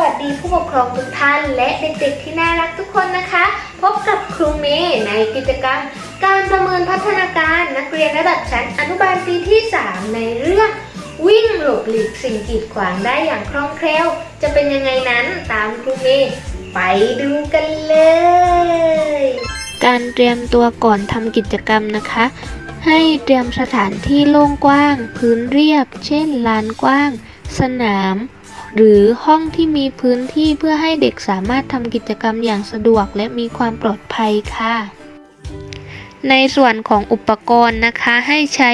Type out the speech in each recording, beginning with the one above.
วัสดีผู้ปกครองทุกท่าน และเด็กๆที่น่ารักทุกคนนะคะ พบกับครูเมย์ในกิจกรรม การประเมินพัฒนาการนักเรียนระดับชั้นอนุบาลปีที่ 3 ในเรื่อง วิ่งหลบหลีกสิ่งกีดขวางได้อย่างคล่องแคล่ว จะเป็นยังไงนั้นตามครูเมย์ไปดูกันเลย การเตรียมตัวก่อนทำกิจกรรมนะคะ ให้เตรียมสถานที่โล่งกว้าง พื้นเรียบ เช่นลานกว้าง สนาม หรือห้องที่มีพื้นที่เพื่อให้เด็กสามารถทำกิจกรรมอย่างสะดวกและมีความปลอดภัยค่ะ ในส่วนของอุปกรณ์นะคะให้ใช้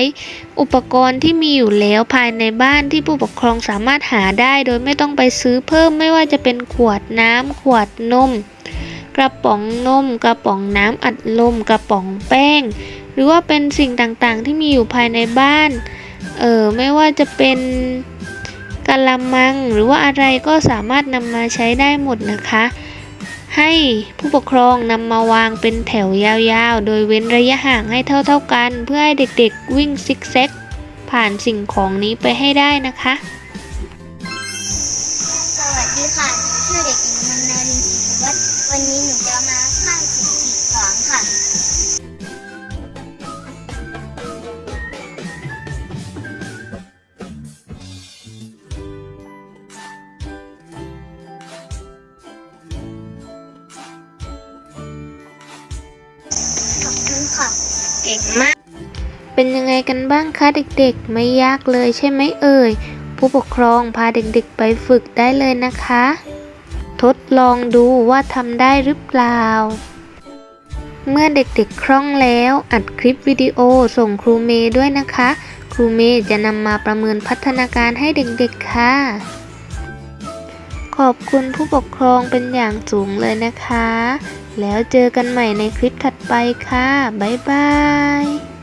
อุปกรณ์ที่มีอยู่แล้วภายในบ้านที่ผู้ปกครองสามารถหาได้ โดยไม่ต้องไปซื้อเพิ่มไม่ว่าจะเป็นขวดน้ำขวดนมกระป๋องนม กระป๋องน้ำอัดลม กระป๋องแป้ง หรือว่าเป็นสิ่งต่างๆ ที่มีอยู่ภายในบ้าน เออไม่ว่าจะเป็น กะละมัง หรือว่าอะไรก็สามารถนำมาใช้ได้หมดนะคะ ให้ผู้ปกครองนำมาวางเป็นแถวยาวๆ โดยเว้นระยะห่างให้เท่าๆกัน เพื่อให้เด็กๆวิ่งซิกแซกผ่านสิ่งของนี้ไปให้ได้นะคะ ก่งมาก เป็นยังไงกันบ้างคะเด็กๆ ไม่ยากเลยใช่ไหมเอ่ย ผู้ปกครองพาเด็กๆไปฝึกได้เลยนะคะ ทดลองดูว่าทำได้หรือเปล่า เมื่อเด็กๆคล่องแล้วอัดคลิปวิดีโอส่งครูเมย์ด้วยนะคะ ครูเมย์จะนำมาประเมินพัฒนาการให้เด็กๆค่ะ ขอบคุณผู้ปกครองเป็นอย่างสูงเลยนะคะ แล้วเจอกันใหม่ในคลิปถัดไปค่ะ บ๊ายบาย